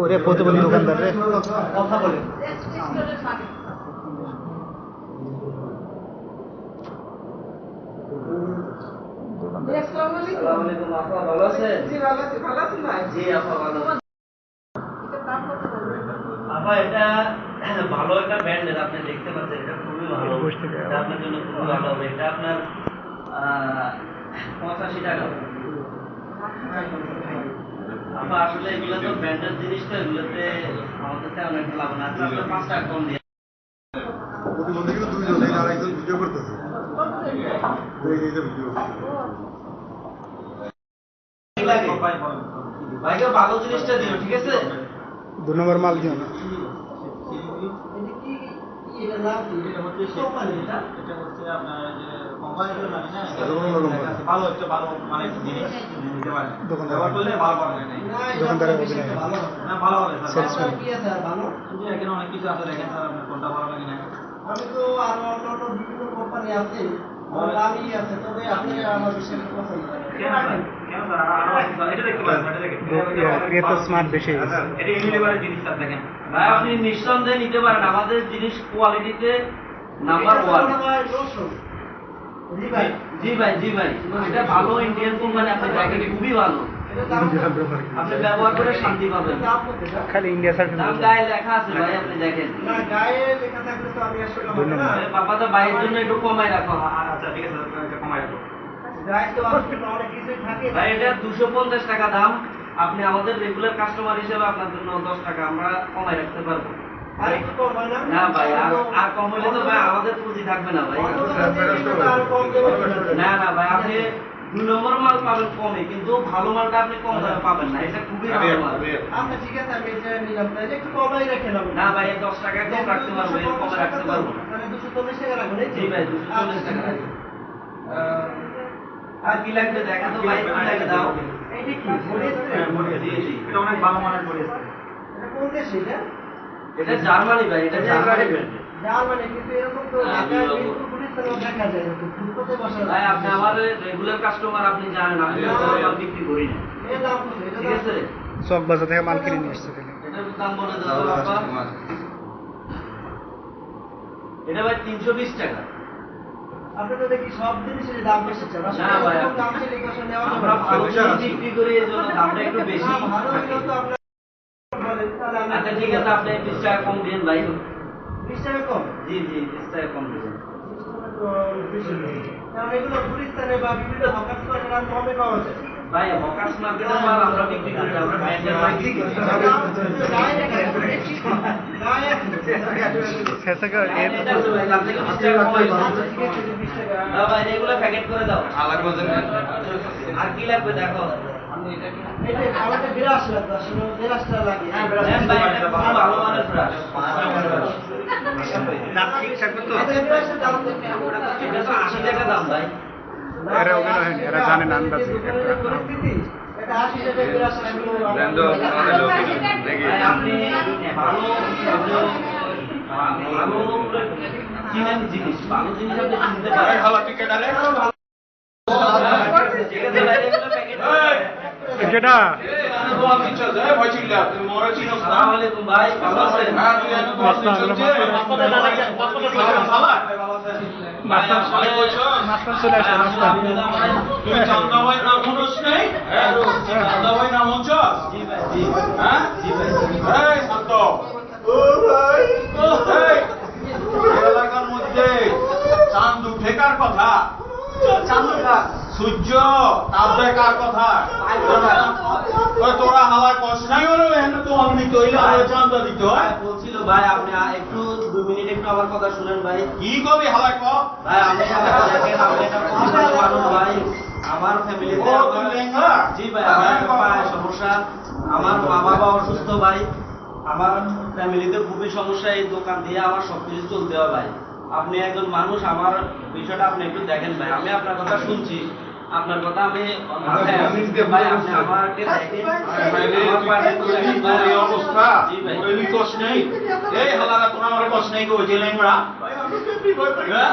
ওরে প্রতিবন্ধী দোকানদার রে। কথা বলেন আসসালামু আলাইকুম আপা ভালো আছেন? জি ভালো আছি ভালো আছেন ভাই? জি আপা ভালো আপা এটা ভালো একটা ব্র্যান্ডের আপনি দেখতে পাচ্ছেন এটা খুবই ভালো। আপনার জন্য খুবই ভালো হবে। এটা আপনার পঁচাশি টাকা। আপা আসলে এগুলো তো ব্র্যান্ডের জিনিস তো এগুলোতে আমাদের তেমন একটা লাভ না আচ্ছা আপনার পাঁচ টাকা কম দিয়ে প্রতিবন্ধী দুইজন এই আর একজন ভিডিও করতেছে। এই এই যে ভিডিও। ভাইকে ভালো জিনিসটা দিও ঠিক আছে? দু নম্বর মাল দিও না এটা হচ্ছে আপনার যে কোম্পানিগুলো না এটা কোনো কোম্পানি? এটা ভালো একটা ভালো মানে জিনিস। নিতে পারেন দোকানদার। ব্যবহার করলে ভালো পাবেন দোকানদারের অভিনয়। না ভালো হবে। স্যার। Salesman। কি আছে আর ভালো এখানে অনেক কিছু আছে দেখেন স্যার আপনার কোনটা ভালো লাগে না আমি তো আরও অন্য অন্য বিভিন্ন কোম্পানি আছে দামি আছে তবে আপনি আমার বিষয়ে পছন্দ কেন স্যার? কেন স্যার? আরও আছে স্যার। এটা দেখতে পারেন এটা দেখেন। ক্রিয়েটর স্মার্ট বেশি। গেছে এটা ইউনিলিভারের জিনিস স্যার দেখেন। ভাই আপনি নিঃসন্দেহে নিতে পারেন। আমাদের জিনিস কোয়ালিটিতে নাম্বার ওয়ান জি ভাই জি ভাই জি ভাই। এটা ভালো ইন্ডিয়ান কোম্পানি আপনি দেখেন খুবই ভালো। আপনি ব্যবহার করে শান্তি পাবেন। খালি ইন্ডিয়া দাম সার্ভিস গায়ে লেখা আছে ভাই আপনি দেখেন। ধন্যবাদ। বাবা তো ভাইয়ের জন্য একটু কমাই রাখো। আচ্ছা ঠিক আছে স্যার রাখো। ভাই এটা দুশো পঞ্চাশ টাকা দাম। আপনি আমাদের রেগুলার কাস্টমার হিসেবে আপনার জন্য দশ টাকা আমরা কমাই রাখতে পারব। না ভাই আর কম হলে তো ভাই আমাদের পুঁজি থাকবে না ভাই। না। না ভাই আপনি দুই নম্বর মাল পাবেন কমে কিন্তু ভালো মালটা আপনি কম দামে পাবেন না। এটা খুবই ভালো মাল। আচ্ছা ঠিক আছে আমি এটা নিলাম। তাই একটু কমাই রেখে নেব না ভাই এই দশ টাকা কম রাখতে পারব এর কমে রাখতে পারব না। জি ভাই দুশো চল্লিশ টাকা। আর কি লাগবে দেখা তো ভাই কি লাগে দাও। হ্যাঁ, মনে আছে। জি জি। এটা অনেক ভালো মানের পড়ে আছে এটা? জার্মানি ভাই এটা জার্মানি ভাই আপনি আমার রেগুলার কাস্টমার আপনি জানেন আমি বিক্রি করি না। ঠিক আছে? চক বাজার থেকে মাল কিনে নিয়ে আসছে খালি এটার দাম বলে দাও এটা ভাই তিনশো বিশ টাকা। আপনি তো দেখি সব জিনিসের দাম বেশি আমরা ভালো। বিক্রি করি এই জন্য দামটা একটু বেশি না, ভালো হইলেও তো আপনার বলেন, তাহলে আমি- আচ্ছা ঠিক আছে আপনি বিশ টাকা কম দিন ভাই। বিশ টাকা কম? জি জি বিশ টাকা কম দিন। এগুলো গুলিস্তানে বা বিভিন্ন কমে পাওয়া যায়। ভাই হকার্স মাল আমরা বিক্রি করি আমরা বিক্রি করি। আচ্ছা, প্যাকেট করে দাও। আর কি লাগবে দেখো। এরা অভিনয় হয়নি এরা জানেন আন্দাজ। আপনি ভালো ভালো জিনিস ভালো জিনিস আপনি চিনতে পারেন ঠিক আছে ভাই এগুলো প্যাকেট আসে মাস্টার তুই চান্দা মনোজ নেই চান্দা ভাই হ্যাঁ সূর্য তাপ দেয় কার কথা? তোরা হালা কষ্ট নাই ওরে এখানে তো অমনি তৈলে দিতে। হয় বলছিল ভাই আপনি একটু দুই মিনিট একটু আমার কথা শুনেন ভাই। কি হালা ক? ভাই আমি ভাই। আমার ফ্যামিলিতে জি ভাই আমার সমস্যা। আমার মা বাবা অসুস্থ ভাই। আমার ফ্যামিলিতে খুবই সমস্যা এই দোকান দিয়ে আমার সবকিছু চলতে হয় ভাই। আপনি একজন মানুষ আমার বিষয়টা আপনি একটু দেখেন ভাই। আমি আপনার কথা শুনছি। আপনার কথা আমি। অবস্থা কষ্ট নেই। এই হালারা তোরা আমার কষ্ট নেই হ্যাঁ?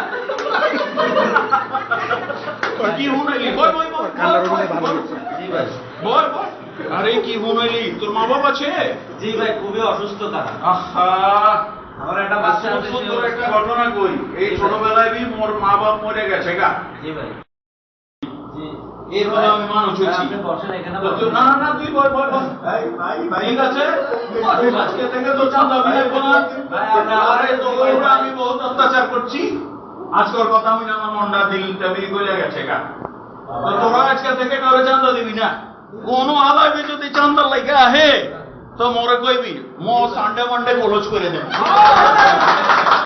কি হুনাইলি বল বল বল বল হয়েছে। জি ভাই। বল বল আরে কি তোর মা বাবা আছে? জি ভাই খুবই অসুস্থ তারা। আহা। আমার একটা বাচ্চা সুন্দর একটা ঘটনা কই? এই ছোটবেলায় মোর মা বাপ মরে গেছে গা। জি ভাই। এরপরে আমি মানুষ হয়েছি আপনি বসেন এখানে তো তুই- বসেন। না না না তুই বল বল বল ভাই ভাই ভাই। ঠিক আছে? আজকে থেকে তো চাঁদা আমি না আরে তোর আমি বহুত অত্যাচার করছি। আজকের কথা আমি আমার দিলটা গেছে গা। তোরা আজকে থেকে কারও চাঁদা দিবি না? কোনো আলাইবে যদি চাঁদা লাগে আহে তো মোরে কইবি মো সানডে মানডে কলজ করে দেব।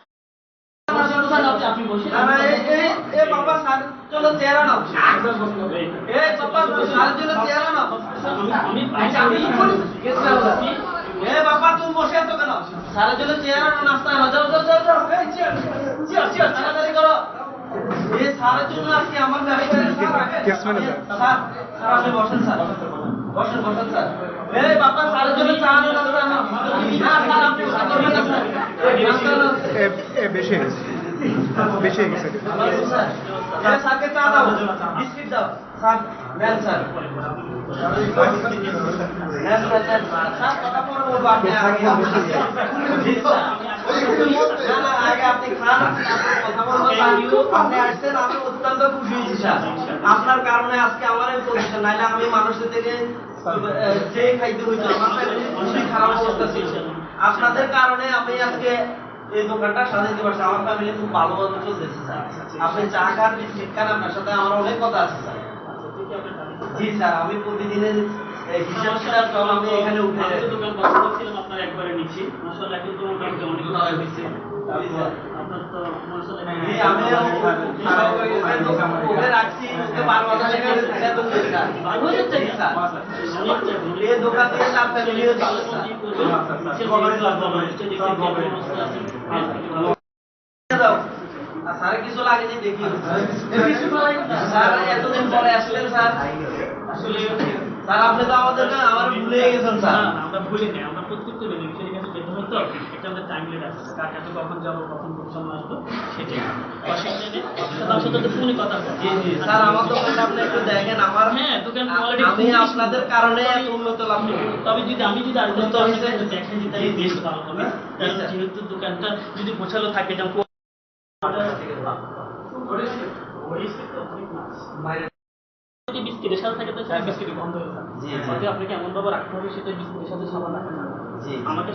বাবা, তুমি বসে আছো কেন? সারের জন্য চেহারা নাস্তা যাও, যাও, যাও, যাও। চেয়ার, চেয়ার, চেয়ার, তাড়াতাড়ি করো। এই সারের জন্য আজকে আমার বসেন, স্যার। বসেন, বসেন, স্যার। এই বাবা, সারের জন্য চা নাস্তা না, স্যার, আপনি বেশি বেশি হয়ে গেছে। আপনার কারণে আজকে আমার পজিশন নাইলে আমি মানুষের থেকে যে খাইতে হইতো আমার খুবই খারাপ অবস্থা ছিল। আপনাদের কারণে আমি আজকে এই দোকানটা সাজাইতে পারছি। আমার ফ্যামিলি খুব ভালোভাবে চলতেছে স্যার। আপনি চা খান বিস্কিট খান আপনার সাথে আমার অনেক কথা আছে স্যার। জি স্যার আমি প্রতিদিনের হিসাব আমি এখানে উঠে দোকান আপনার একবারে নিচ্ছি মাসাল্লাহ এখন তো মোটামুটি অনেক ভালো হয়েছে আপনার তো মাসাল্লাহ আমি রাখছি ওকে বারো স্যার। কিছু লাগেনি দেখি স্যার এতদিন পরে আসলেন স্যার। স্যার আপনি তো আমাদের আমার ভুলে গেছেন স্যার। আমরা ভুলি না আমরা প্রত্যেকটা বেনিফিশিয়ারি কাছে যেতে হয় তো এটা আমাদের টাইম লেট আছে। কার কাছে কখন যাব কখন কোন সময় আসব সেটাই। অসুবিধা নেই। সাথে তো ফোনে কথা। জি জি স্যার আমার দোকানটা আপনি একটু দেখেন আমার হ্যাঁ, দোকান আ- আমি আপনাদের কারণে এত উন্নত লাভ তবে যদি আমি যদি আরেকজন তো হয়েছে। দেখেন যে তাই ভালো হবে। কারণ যেহেতু দোকানটা যদি গোছালো থাকে যেমন যদি বিস্কিটের সাথে থাকে তো সেটা বিস্কিটের হয়ে। হয়তো আপনাকে এমন রাখতে হবে সেটা বিস্কিটের সাথে সাবান রাখেন না। জি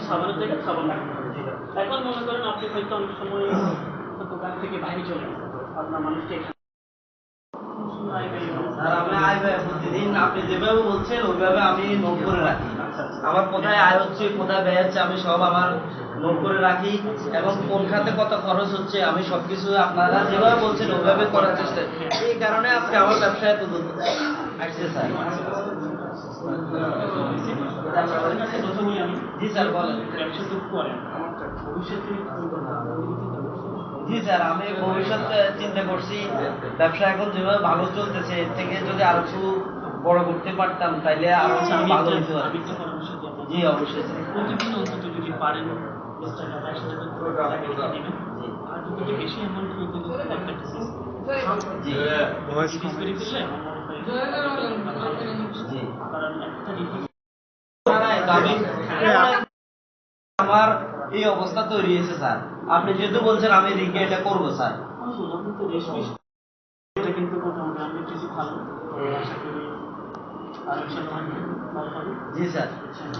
সাবানের জায়গায় সাবান রাখতে হবে। এখন মনে করেন আপনি হয়তো অনেক সময় দোকান থেকে বাইরে চলে আপনার মানুষকে আপনি যেভাবে বলছেন ওইভাবে আমি নোট করে রাখি। আমার কোথায় আয় হচ্ছে, কোথায় ব্যয় হচ্ছে, আমি সব আমার নোট করে রাখি এবং কোন খাতে কত খরচ হচ্ছে, আমি সবকিছু আপনারা যেভাবে বলছেন, ওইভাবে করার চেষ্টা এই কারণে আজকে আমার ব্যবসায় এত দূর আসছে স্যার। কাছে জি স্যার, আমি ভবিষ্যৎ চিন্তা করছি, ব্যবসা এখন যেভাবে ভালো চলতেছে, এর থেকে যদি আরও বড় করতে পারতাম তাইলে আরও আমি ভালো হতো। জি অবশ্যই। স্যার প্রতিদিন অন্তত যদি পারেন দশ টাকা টাকা আর যদি বেশি অ্যামাউন্ট হইতে দিলে একটা business জি। ভয়েস করে দিলে আমার এই অবস্থা তৈরি হয়েছে স্যার। আপনি যেহেতু বলছেন আমি রিকে এটা করব স্যার। এটা কিন্তু মোটামুটি কিছু ভালো। আর ইনশাআল্লাহ ভালো হবে জি স্যার।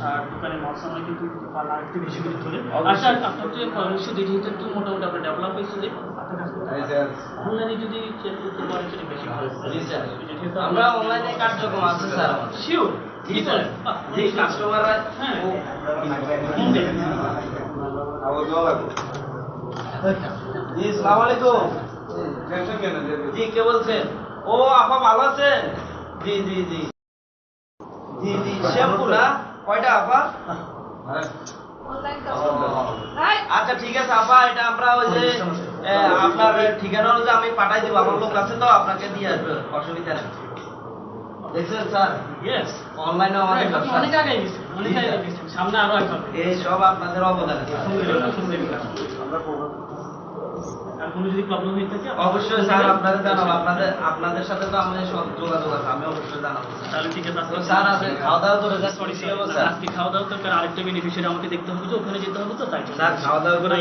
আর দোকানে মাল সামাই কিন্তু পালা একটু বেশি করে তোলে। অবশ্যই। আচ্ছা আপনার যে পরামর্শ দিয়ে যেহেতু একটু মোটামুটি আপনার ডেভেলপ হয়েছে যে অনলাইনে যদি চেক করতে পারেন সেটা বেশি ভালো। জি স্যার। আমরা অনলাইনে কার্যক্রম আছে স্যার শিওর জি স্যার। জি কাস্টমাররা হ্যাঁ। জি আলাইকুম। জি কে বলছেন? ও আপা ভালো আছেন? জি জি জি। জি জি শ্যাম্পু না কয়টা আপা? আচ্ছা ঠিক আছে আপা এটা আমরা ওই যে আপনার ঠিকানা অনুযায়ী আমি পাঠাই দিব। আমার লোক আছে তো আপনাকে দিয়ে আসবে। অসুবিধা নেই। দেখছেন স্যার? ইয়েস অনলাইনে আমাদের অনেক আগে গেছেন অনেক আগে গেছেন। সামনে আরও একবার। এই সব আপনাদের অবদান আলহামদুলিল্লাহ আলহামদুলিল্লাহ অবশ্যই স্যার আপনাদের জানাব। আপনাদের আপনাদের সাথে তো আমাদের সব যোগাযোগ আছে আমি অবশ্যই জানাব তাহলে ঠিক আছে স্যার খাওয়া দাওয়া আজকে খাওয়া দাওয়া তো আরেকটা বেনিফিশিয়ারি আমাকে দেখতে হবে তো ওখানে যেতে হবে তো তাই স্যার খাওয়া দাওয়া করে